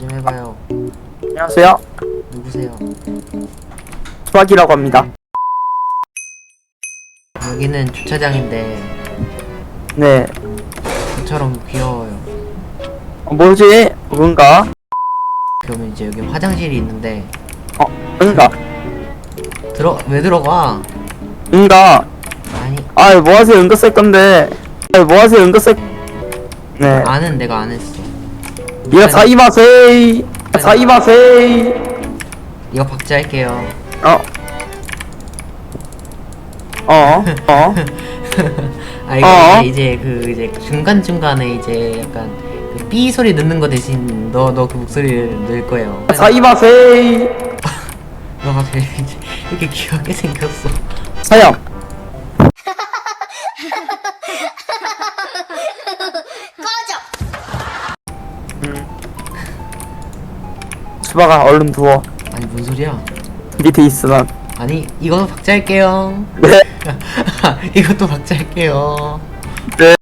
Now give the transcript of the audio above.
안녕하세요. 누구세요? 수박이라고 합니다. 여기는 주차장인데 네. 저처럼 귀여워요. 어, 뭐지? 뭔가? 그러면 이제 여기 화장실이 있는데 어, 뭔가? 들어 왜 들어가? 뭔가? 아니 아이, 뭐 하세요? 은거 쓸 건데. 아이, 뭐 하세요? 은거 쓸. 네. 아는 내가 안 했어. 이거 사이마세이. 사이마세이. 이거 박제할게요. 어. 어, 어. 아 이거 어? 이제, 이제 그 이제 중간 중간에 이제 약간 그삐 소리 넣는 거 대신 너 너 그 목소리를 넣을 거예요. 사이마세이. 너가 제일 이제 이렇게 귀엽게 생겼어. 사양. 수박아, 얼른 누워. 아니 뭔 소리야? 밑에 있어, 난. 아니 이거 박제할게요. 네. 이것도 박제할게요. 네.